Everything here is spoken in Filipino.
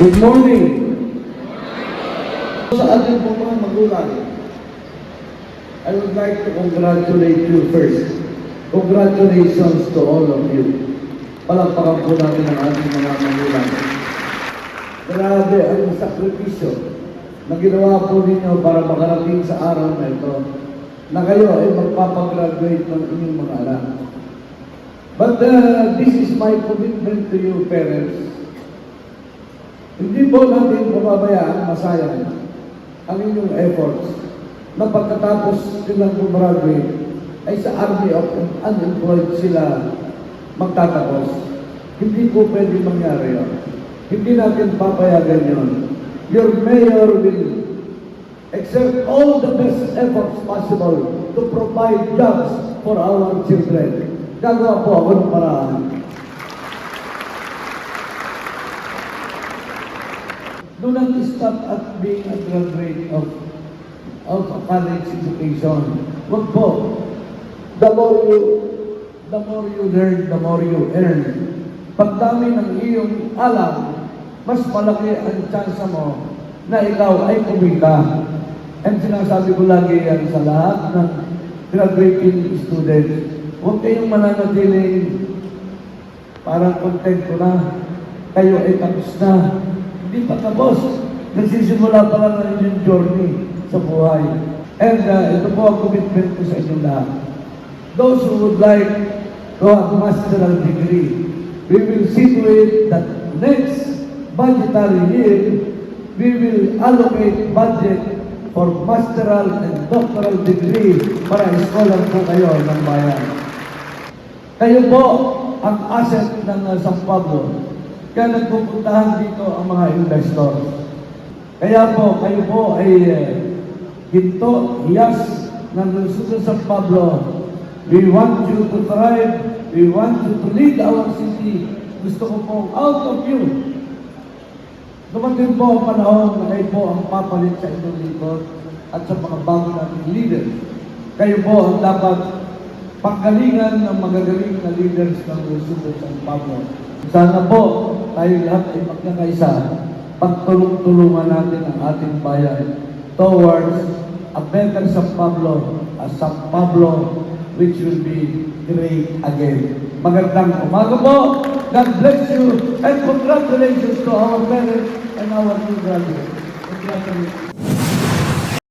Good morning. Sa ating po mga magulang, I would like to congratulate you first. Congratulations to all of you. Palakpakan po natin ang ating mga magulang. Grabe ang sakripisyo na ginawa po ninyo para makarating sa araw na ito na kayo ay magpapagraduate ng inyong mga anak. But uh, this is my commitment to you, parents. Hindi po natin pababayaan masayang ang inyong efforts na pagkatapos silang gumraduate ay sa Army of Unemployed sila magtatapos. Hindi po pwede mangyari yun. Hindi natin papayagan yun. Your mayor will exert all the best efforts possible to provide jobs for our children. Gagawa po ako ng paraan. Do not stop at being a graduate of, of a college education. Wag po. The more you, the more you learn, the more you earn. Pagdami ng iyong alam, mas malaki ang tsansa mo na ikaw ay kumita. And sinasabi ko lagi yan sa lahat ng graduating students. Huwag kayong mananatiling parang kontento na. Kayo ay tapos na. Hindi pa tapos. Nagsisimula pa lang ang inyong journey sa buhay. And uh, ito po ang commitment ko sa inyong lahat. Those who would like to have masteral degree, we will see to it that next budgetary year, we will allocate budget for masteral and doctoral degree para scholar po kayo ng bayan. Kayo po ang asset ng uh, San Pablo. Kaya nagpupuntahan dito ang mga investors. Kaya po, kayo po ay uh, ginto, hiyas ng Lungsod ng San Pablo. We want you to thrive. We want you to lead our city. Gusto ko po out of you. Dumating po ang panahon na kayo po ang papalit sa inyong lingkod at sa mga bago nating leaders. Kayo po ang dapat panggalingan ng magagaling na leaders ng Lungsod ng San Pablo. Sana po tayo lahat ay magkakaisa. Pagtulong-tulungan natin ang ating bayan towards a better San Pablo, a San Pablo which will be great again. Magandang umaga po. God bless you and congratulations to our parents and our new graduates. Congratulations.